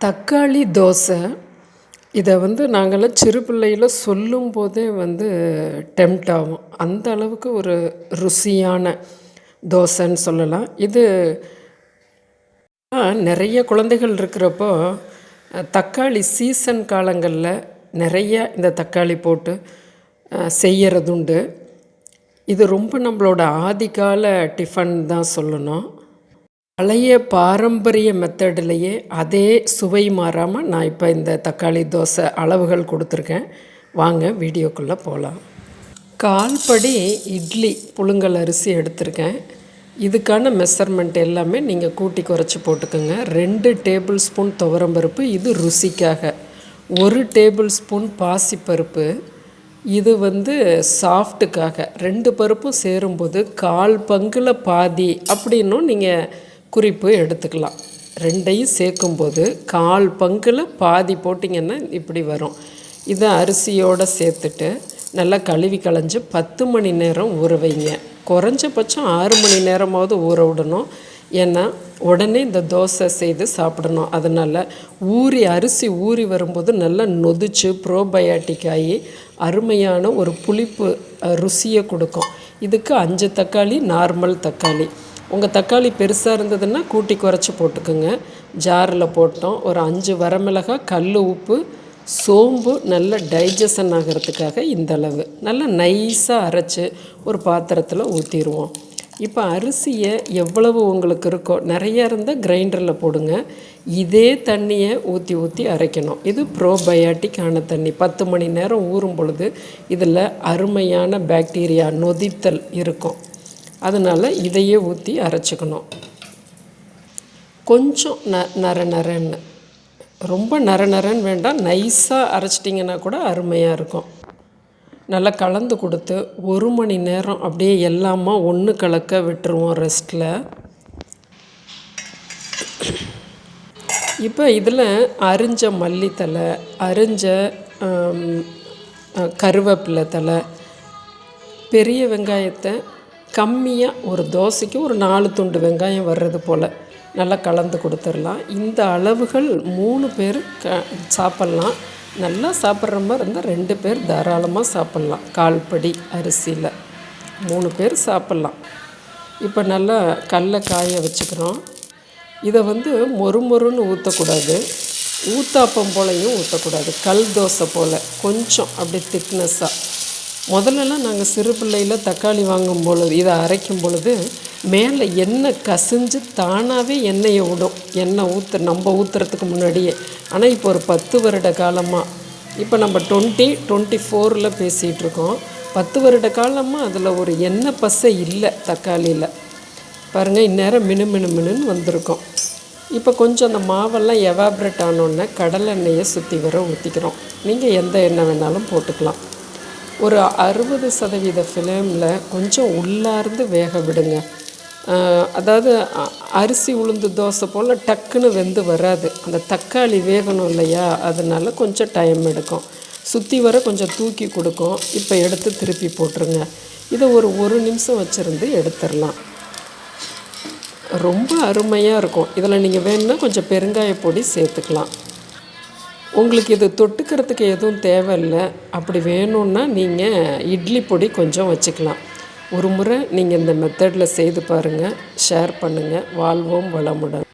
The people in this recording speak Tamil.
தக்காளி தோசை. இதை வந்து நாங்கள்லாம் சிறு பிள்ளையில் சொல்லும் போதே வந்து டெம்ட் ஆகும். அந்த அளவுக்கு ஒரு ருசியான தோசைன்னு சொல்லலாம். இது நிறைய குழந்தைகள் இருக்கிறப்போ தக்காளி சீசன் காலங்களில் நிறைய இந்த தக்காளி போட்டு செய்கிறதுண்டு இது ரொம்ப நம்மளோட ஆதிகால டிஃபன் தான் சொல்லணும். பழைய பாரம்பரிய மெத்தடிலேயே அதே சுவை மாறாமல் நான் இப்போ இந்த தக்காளி தோசை அளவுகள் கொடுத்துருக்கேன். வாங்க வீடியோக்குள்ளே போகலாம் கால்படி இட்லி புழுங்கல் அரிசி எடுத்திருக்கேன். இதுக்கான மெஷர்மெண்ட் எல்லாமே நீங்கள் கூட்டி குறைச்சி போட்டுக்கோங்க. ரெண்டு டேபிள் ஸ்பூன் துவரம்பருப்பு இது ருசிக்காக. ஒரு டேபிள் ஸ்பூன் பாசிப்பருப்பு இது வந்து சாஃப்ட்டுக்காக. ரெண்டு பருப்பும் சேரும்போது கால் பங்கில் பாதி அப்படின்னும் நீங்கள் குறிப்பு எடுத்துக்கலாம். ரெண்டையும் சேர்க்கும்போது கால் பங்கில் பாதி போட்டிங்கன்னா இப்படி வரும். இதை அரிசியோடு சேர்த்துட்டு நல்லா கழுவி களைஞ்சி பத்து மணி நேரம் ஊற வைங்க. குறைஞ்சபட்சம் ஆறு மணி நேரமாவது ஊற விடணும். ஏன்னா உடனே இந்த தோசை செய்து சாப்பிடணும். அதனால் ஊறி அரிசி ஊறி வரும்போது நல்லா நொதிச்சு ப்ரோபயாட்டிக் ஆகி அருமையான ஒரு புளிப்பு ருசியை கொடுக்கும். இதுக்கு அஞ்சு தக்காளி நார்மல் தக்காளி. உங்கள் தக்காளி பெருசாக இருந்ததுன்னா கூட்டி குறைச்சி போட்டுக்கோங்க. ஜாரில் போட்டோம். ஒரு அஞ்சு வரமிளகாய் கல் உப்பு சோம்பு நல்ல டைஜஷன் ஆகிறதுக்காக இந்த அளவு. நல்லா நைஸாக அரைச்சி ஒரு பாத்திரத்தில் ஊற்றிடுவோம் இப்போ அரிசியை எவ்வளவு உங்களுக்கு இருக்கோ நிறையா இருந்தால் கிரைண்டரில் போடுங்க. இதே தண்ணியை ஊற்றி ஊற்றி அரைக்கணும். இது ப்ரோபயாட்டிக்கான தண்ணி. பத்து மணி நேரம் ஊறும் பொழுது இதில் அருமையான பாக்டீரியா நொதித்தல் இருக்கும். அதனால் இதையே ஊற்றி அரைச்சிக்கணும். கொஞ்சம் ந நர நரன்னு. ரொம்ப நர நரன்னு வேண்டாம். நைஸாக அரைச்சிட்டிங்கன்னா கூட அருமையாக இருக்கும். நல்லா கலந்து கொடுத்து ஒரு மணி நேரம் அப்படியே எல்லாமா ஒன்று கலக்க விட்டுருவோம் ரெஸ்ட்டில் இப்போ இதில் அரிஞ்ச மல்லித்தலை அரிஞ்ச கருவேப்பிலை தலை பெரிய வெங்காயத்தை கம்மியாக ஒரு தோசைக்கு ஒரு நாலு துண்டு வெங்காயம் வர்றது போல் நல்லா கலந்து கொடுத்துடலாம். இந்த அளவுகள் மூணு பேர் க சாப்பிட்லாம். நல்லா சாப்பிட்ற மாதிரி இருந்தால் ரெண்டு பேர் தாராளமாக சாப்பிட்லாம். கால்படி அரிசியில் மூணு பேர் சாப்பிட்லாம். இப்போ நல்லா கடல காய வச்சுக்கிறோம். இதை வந்து மொறு மொறுன்னு ஊற்றக்கூடாது ஊத்தாப்பம் போலையும் ஊற்றக்கூடாது கல் தோசை போல் கொஞ்சம் அப்படி திக்னஸ்ஸாக முதல்லலாம் நாங்கள் சிறு பிள்ளையில் தக்காளி வாங்கும் பொழுது இதை அரைக்கும் பொழுது மேலே எண்ணெய் கசிஞ்சு தானாகவே எண்ணெயை விடும் எண்ணெய் ஊற்று நம்ம ஊற்றுறதுக்கு முன்னாடியே. ஆனால் இப்போ ஒரு பத்து வருட காலமாக இப்போ நம்ம டுவெண்ட்டி டுவெண்ட்டி ஃபோரில் பேசிகிட்ருக்கோம் பத்து வருட காலமாக அதில் ஒரு எண்ணெய் பசை இல்லை தக்காளியில். பாருங்கள் இந்நேரம் மினு மினு மினுன்னு வந்திருக்கோம். இப்போ கொஞ்சம் அந்த மாவெல்லாம் எவாப்ரேட் ஆனோடனே கடலெண்ணெயை சுற்றி வர ஊற்றிக்கிறோம் நீங்கள் எந்த எண்ணெய் வேணாலும் போட்டுக்கலாம். ஒரு அறுபது சதவீத ஃபிலேமில் கொஞ்சம் உள்ளார்ந்து வேக விடுங்க. அதாவது அரிசி உளுந்து தோசை போல் டக்குன்னு வெந்து வராது. அந்த தக்காளி வேகணும் இல்லையா? அதனால் கொஞ்சம் டைம் எடுக்கும். சுற்றி வர கொஞ்சம் தூக்கி கொடுக்கும். இப்போ எடுத்து திருப்பி போட்டுருங்க. இதை ஒரு ஒரு நிமிஷம் வச்சுருந்து எடுத்துடலாம். ரொம்ப அருமையாக இருக்கும். இதில் நீங்கள் வேணுன்னா கொஞ்சம் பெருங்காய பொடி சேர்த்துக்கலாம். உங்களுக்கு இது தொட்டுக்கிறதுக்கு எதுவும் தேவையில்லை. அப்படி வேணும்னா நீங்கள் இட்லி பொடி கொஞ்சம் வச்சுக்கலாம். ஒரு முறை நீங்கள் இந்த மெத்தடில் செய்து பாருங்கள் ஷேர் பண்ணுங்கள் வாழ்வோம் வளமுடன்.